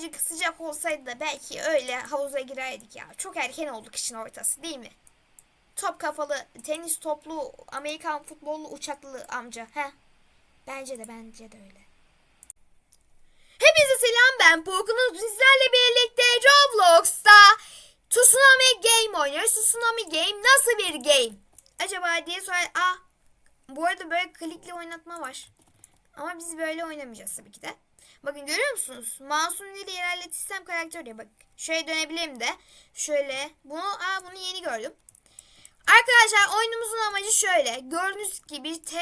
birazcık sıcak olsaydı da belki öyle havuza girerdik ya. Çok erken oldu kışın ortası değil mi? Top kafalı, tenis toplu, Amerikan futbollu uçaklı amca. He? Bence de bence de öyle. Hepinize selam ben Pokunuz sizlerle birlikte Roblox'ta Tsunami Game oynuyoruz. Tsunami Game nasıl bir game? Acaba diye sorar. Aa, bu arada böyle klikli oynatma var. Ama biz böyle oynamayacağız tabii ki de. Bakın görüyor musunuz? İle ilerletirsem karakter oluyor. Bak şöyle dönebilirim de. Şöyle. Bunu, aa bunu yeni gördüm. Arkadaşlar oyunumuzun amacı şöyle. Gördüğünüz gibi te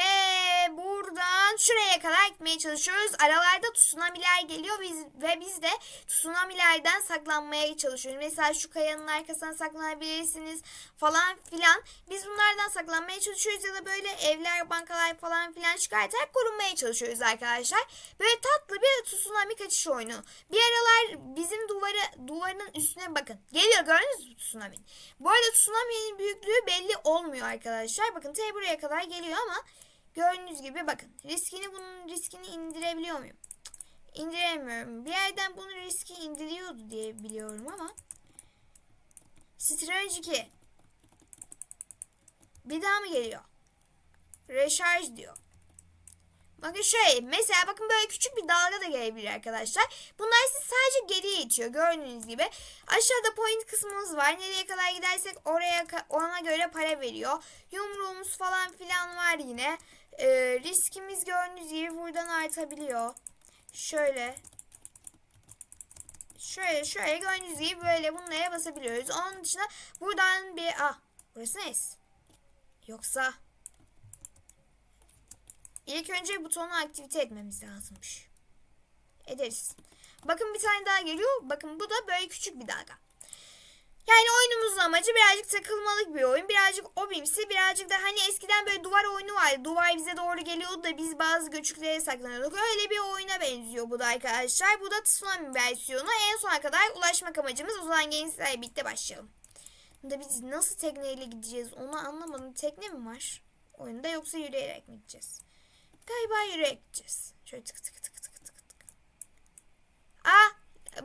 buradan şuraya kadar gitmeye çalışıyoruz. Aralarda tsunamiler geliyor biz, ve biz de tsunamilerden saklanmaya çalışıyoruz. Mesela şu kayanın arkasına saklanabilirsiniz falan filan. Biz bunlardan saklanmaya çalışıyoruz ya da böyle evler, bankalar falan filan çıkartarak korunmaya çalışıyoruz arkadaşlar. Böyle tatlı bir tsunami kaçış oyunu. Bir aralar bizim duvarı duvarın üstüne bakın. Geliyor gördünüz mü tsunami? Bu arada tsunami'nin büyüklüğü belli olmuyor arkadaşlar. Bakın te buraya kadar geliyor ama gördüğünüz gibi bakın. Riskini bunun riskini indirebiliyor muyum? İndiremiyorum. Bir yerden bunun riski indiriyordu diye biliyorum ama. Strange 2. Bir daha mı geliyor? Reşarj diyor. Bakın şöyle mesela bakın böyle küçük bir dalga da gelebilir arkadaşlar. Bunlar sizi sadece geriye itiyor gördüğünüz gibi. Aşağıda point kısmımız var. Nereye kadar gidersek oraya ona göre para veriyor. Yumruğumuz falan filan var yine. Ee, riskimiz gördüğünüz gibi buradan artabiliyor. Şöyle. Şöyle şöyle gördüğünüz gibi böyle bunlara basabiliyoruz. Onun dışında buradan bir... Ah burası ne? Yoksa... İlk önce butonu aktivite etmemiz lazımmış. Ederiz. Bakın bir tane daha geliyor. Bakın bu da böyle küçük bir dalga. Yani oyunumuzun amacı birazcık takılmalık bir oyun. Birazcık obimsi, birazcık da hani eskiden böyle duvar oyunu vardı. Duvar bize doğru geliyordu da biz bazı göçüklere saklanıyorduk. Öyle bir oyuna benziyor bu da arkadaşlar. Bu da Tsunami versiyonu. En sona kadar ulaşmak amacımız. O zaman gençlerle birlikte başlayalım. Da biz nasıl tekneyle gideceğiz onu anlamadım. Tekne mi var oyunda yoksa yürüyerek mi gideceğiz? Galiba yürüyerek gideceğiz. Şöyle tık tık tık tık tık tık. Aa,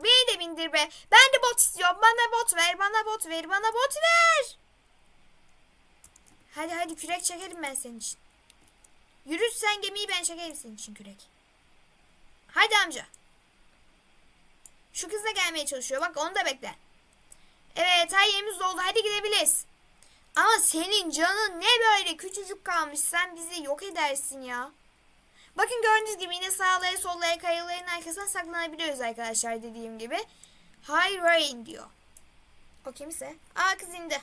beni de bindir be. Ben de bot istiyorum. Bana bot ver, bana bot ver, bana bot ver. Hadi hadi kürek çekerim ben senin için. Yürüt sen gemiyi ben çekerim senin için kürek. Hadi amca. Şu kız da gelmeye çalışıyor. Bak onu da bekle. Evet her yerimiz doldu. Hadi gidebiliriz. Ama senin canın ne böyle küçücük kalmış. Sen bizi yok edersin ya. Bakın gördüğünüz gibi yine sağlaya sollaya kayaların arkasına saklanabiliyoruz arkadaşlar dediğim gibi. High rain diyor. O kimse? Aa kız indi.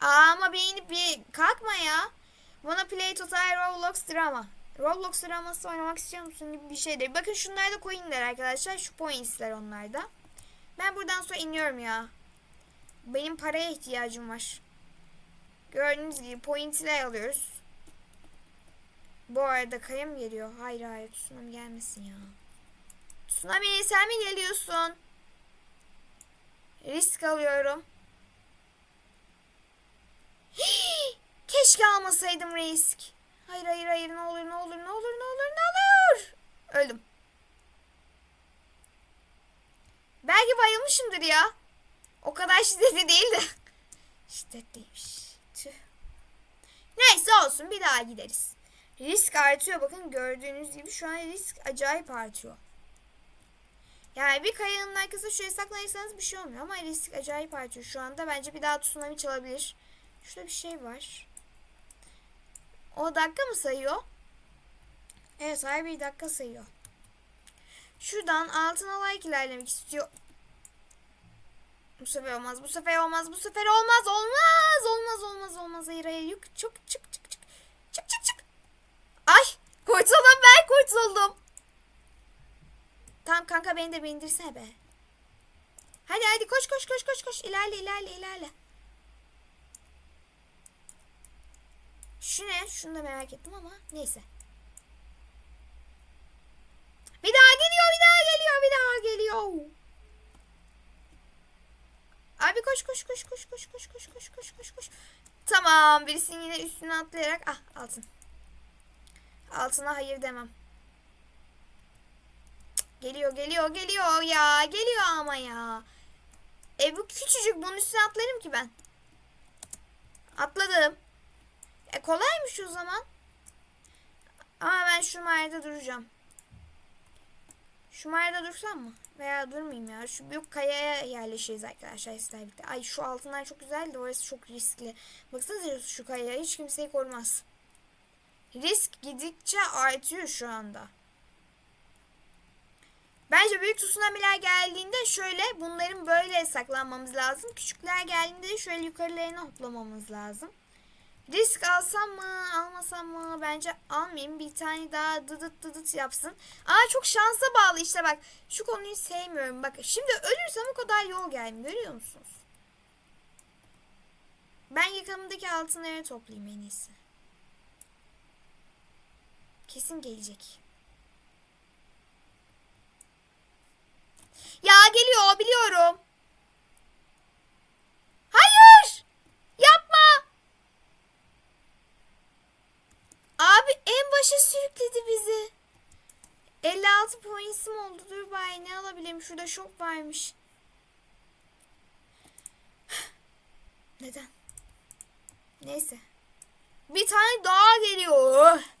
Aa ama bir inip bir kalkma ya. Wanna play total Roblox drama. Roblox draması oynamak istiyor musun gibi bir şeydir. Bakın şunlar da coinler arkadaşlar. Şu pointsler onlarda. Ben buradan sonra iniyorum ya. Benim paraya ihtiyacım var. Gördüğünüz gibi pointler alıyoruz. Bu arada kaya mı geliyor? Hayır hayır tsunami gelmesin ya. Tsunami sen mi geliyorsun? Risk alıyorum. Hii, keşke almasaydım risk. Hayır hayır hayır ne olur ne olur ne olur ne olur ne olur. Öldüm. Belki bayılmışımdır ya. O kadar şiddetli değil de. Şiddetliymiş. Tüh. Neyse olsun bir daha gideriz. Risk artıyor bakın gördüğünüz gibi şu an risk acayip artıyor. Yani bir kayanın arkasına şöyle saklanırsanız bir şey olmuyor ama risk acayip artıyor şu anda. Bence bir daha tsunami çalabilir. Şurada bir şey var. O dakika mı sayıyor? Evet hayır bir dakika sayıyor. Şuradan altına like ilerlemek istiyor. Bu sefer olmaz, bu sefer olmaz, bu sefer olmaz, olmaz, olmaz, olmaz, olmaz. Hayır, hayır, yok, çık, çık, çık, çık, çık, çık, çık. Ay, kurtuldum ben, kurtuldum. Tamam kanka beni de bindirsene be. Hadi hadi koş koş koş koş koş ilerle ilerle ilerle. Şu ne? Şunu da merak ettim ama neyse. Bir daha geliyor, bir daha geliyor, bir daha geliyor. Abi koş koş koş koş koş koş koş koş koş koş koş. Tamam birisinin yine üstüne atlayarak ah altın. Altına hayır demem. Geliyor geliyor geliyor ya. Geliyor ama ya. E bu küçücük bunun üstüne atlarım ki ben. Atladım. E kolaymış o zaman. Ama ben şu mağarada duracağım. Şu mağarada dursam mı? Veya durmayayım ya. Şu büyük kayaya yerleşiriz arkadaşlar sizlerle birlikte. Ay şu altınlar çok güzel de orası çok riskli. Baksanıza şu kayaya hiç kimseyi korumaz. Risk gidikçe artıyor şu anda. Bence büyük tsunami'ler geldiğinde şöyle bunların böyle saklanmamız lazım. Küçükler geldiğinde de şöyle yukarılarına hoplamamız lazım. Risk alsam mı almasam mı bence almayayım bir tane daha dıdıt dıdıt yapsın. Aa çok şansa bağlı işte bak şu konuyu sevmiyorum bak şimdi ölürsem o kadar yol gelmiyor görüyor musunuz? Ben yakamdaki altınları toplayayım en iyisi. Kesin gelecek. Ya geliyor biliyorum. Hayır! Yapma! Abi en başa sürükledi bizi. 56 pointim oldu. Dur bari ne alabilirim? Şurada şok varmış. Neden? Neyse. Bir tane daha geliyor.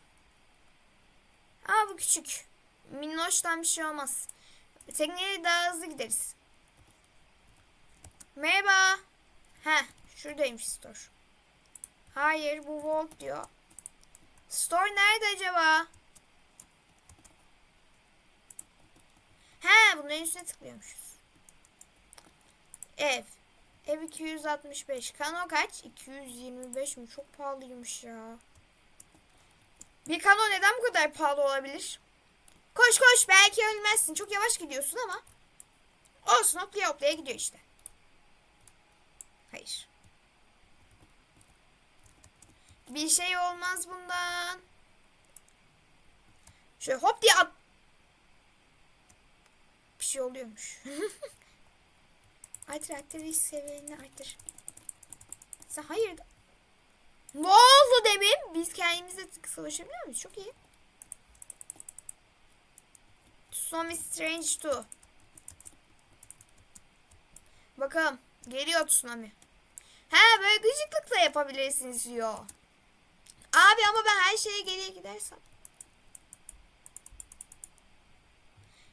Aa bu küçük. Minnoştan bir şey olmaz. Tekneyle daha hızlı gideriz. Merhaba. Heh şuradaymış store. Hayır bu Vault diyor. Store nerede acaba? He bunların üstüne tıklıyormuşuz. Ev. Ev 265. Kano kaç? 225 mi? Çok pahalıymış ya. Bir kano neden bu kadar pahalı olabilir? Koş koş belki ölmezsin. Çok yavaş gidiyorsun ama. Olsun hoplaya hoplaya gidiyor işte. Hayır. Bir şey olmaz bundan. Şöyle hop diye at. Bir şey oluyormuş. artır artır risk seviyeni artır. Sen hayır. Ne oldu demin? Biz kendimizle savaşabiliyor muyuz? Çok iyi. Tsunami Strange 2. Bakalım. Geliyor tsunami. He böyle gıcıklıkla yapabilirsiniz diyor. Abi ama ben her şeye geriye gidersem.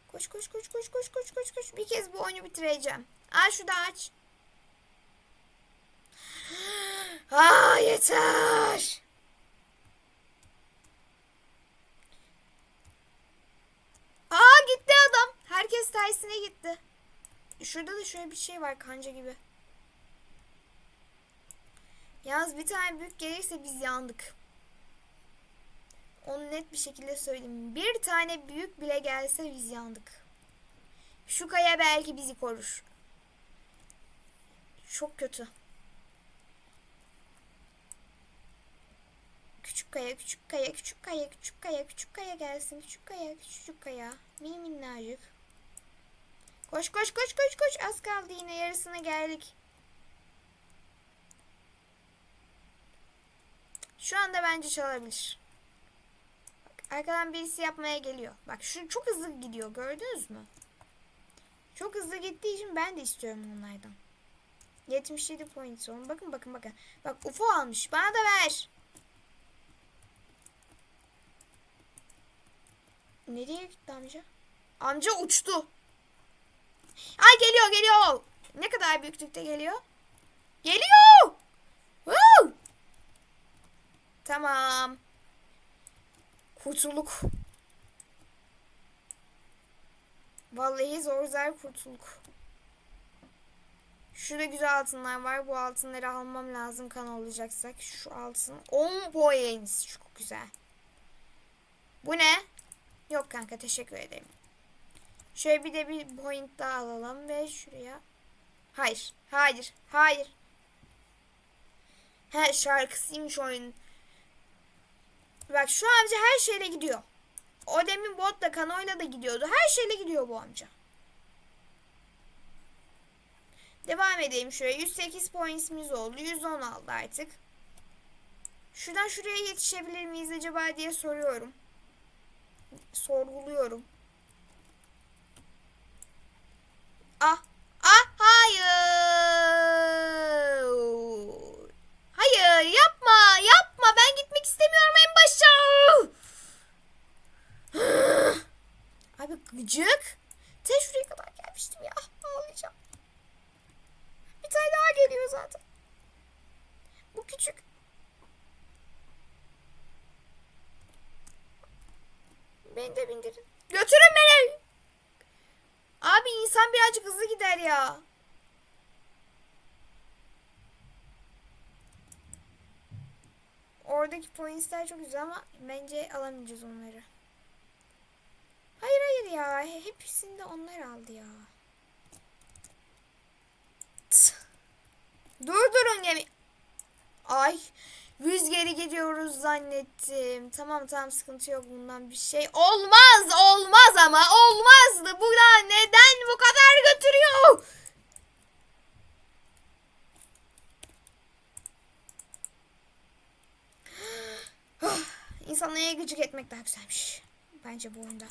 Koş koş koş koş koş koş koş koş. Bir kez bu oyunu bitireceğim. Aa şurada aç. Aa yeter. Aa gitti adam. Herkes tersine gitti. Şurada da şöyle bir şey var kanca gibi. Yalnız bir tane büyük gelirse biz yandık. Onu net bir şekilde söyleyeyim. Bir tane büyük bile gelse biz yandık. Şu kaya belki bizi korur. Çok kötü. Küçük kaya, küçük kaya, küçük kaya, küçük kaya, küçük kaya gelsin. Küçük kaya, küçük kaya. Mini minnacık. Koş koş koş koş koş. Az kaldı yine yarısına geldik. Şu anda bence çalabilir. Bak, arkadan birisi yapmaya geliyor. Bak şu çok hızlı gidiyor gördünüz mü? Çok hızlı gittiği için ben de istiyorum onlardan. 77 point sonra. Bakın bakın bakın. Bak UFO almış. Bana da ver. Nereye gitti amca? Amca uçtu. Ay geliyor geliyor. Ne kadar büyüklükte geliyor? Geliyor. Woo! Tamam. Kurtulduk. Vallahi zor zor kurtulduk. Şurada güzel altınlar var. Bu altınları almam lazım kan olacaksak. Şu altın 10 points. Çok güzel. Bu ne? Yok kanka teşekkür ederim. Şöyle bir de bir point daha alalım ve şuraya. Hayır. Hayır. Hayır. He şarkısıymış oyun. Bak şu amca her şeyle gidiyor. O demin botla kanoyla da gidiyordu. Her şeyle gidiyor bu amca. Devam edelim şöyle. 108 pointsimiz oldu. 110 aldı artık. Şuradan şuraya yetişebilir miyiz acaba diye soruyorum sorguluyorum. Ah, ah hayır. Hayır yapma, yapma. Ben gitmek istemiyorum en başa. Abi gıcık. Sen şuraya kadar gelmiştim ya. Ağlayacağım. Bir tane daha geliyor zaten. Bu küçük Beni de bindirin. Götürün beni. Abi insan birazcık hızlı gider ya. Oradaki pointsler çok güzel ama bence alamayacağız onları. Hayır hayır ya. he- Hepsinde onlar aldı ya. Tıs. Durdurun gemi. Ay. Yüz geri gidiyoruz zannettim. Tamam tamam sıkıntı yok bundan bir şey. Olmaz olmaz ama olmazdı. Bu da neden bu kadar götürüyor? İnsanlara gıcık etmek daha güzelmiş. Bence bu oyunda.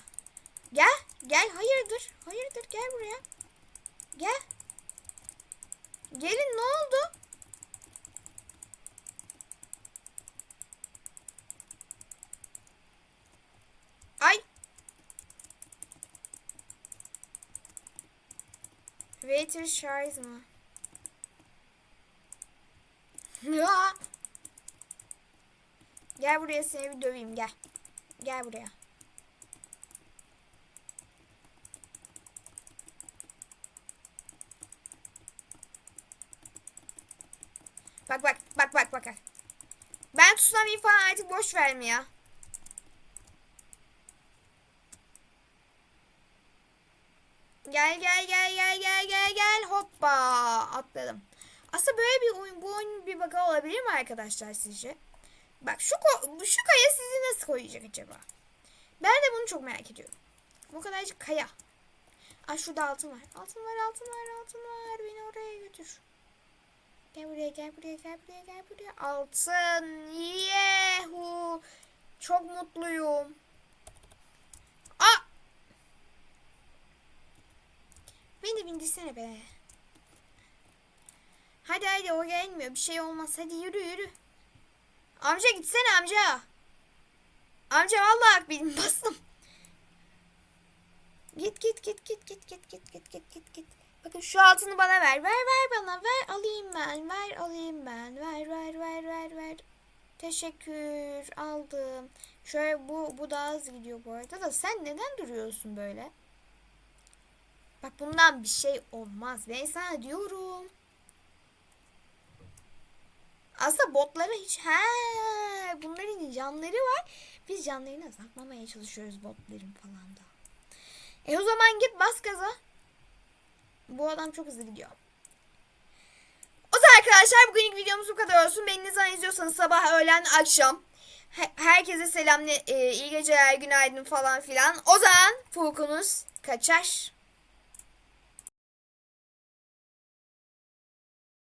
Gel, gel. Hayırdır? Hayırdır? Gel buraya. Gel. Gelin ne oldu? Ay. Waiter Shires mı? Ya. Gel buraya seni bir döveyim gel. Gel buraya. Bak bak bak bak bak. Ben tsunami falan artık boş verme ya. Gel gel gel gel gel gel gel hoppa atladım. Aslında böyle bir oyun bu oyun bir baka olabilir mi arkadaşlar sizce? Bak şu şu kaya sizi nasıl koyacak acaba? Ben de bunu çok merak ediyorum. Bu kadarcık kaya. Aa şurada altın var. Altın var, altın var, altın var. Beni oraya götür. Gel buraya, gel buraya, gel buraya, gel buraya. Altın. Yehu. Çok mutluyum. Aa! Beni de bindirsene be. Hadi hadi o gelmiyor. Bir şey olmaz. Hadi yürü yürü. Amca gitsene amca. Amca vallahi benim bastım. Git git git git git git git git git git git. Bakın şu altını bana ver. Ver ver bana. Ver alayım ben. Ver alayım ben. Ver ver ver ver ver. Teşekkür. Aldım. Şöyle bu bu daha hızlı gidiyor bu arada da sen neden duruyorsun böyle? Bak bundan bir şey olmaz. Ben sana diyorum. Aslında botlara hiç he bunların canları var. Biz canlarını azaltmamaya çalışıyoruz botların falan da. E o zaman git bas gaza. Bu adam çok hızlı gidiyor. O zaman arkadaşlar bugünkü videomuz bu kadar olsun. Beni ne zaman izliyorsanız sabah, öğlen, akşam. He- Herkese selam, e, iyi geceler, günaydın falan filan. O zaman Fulkunuz kaçar.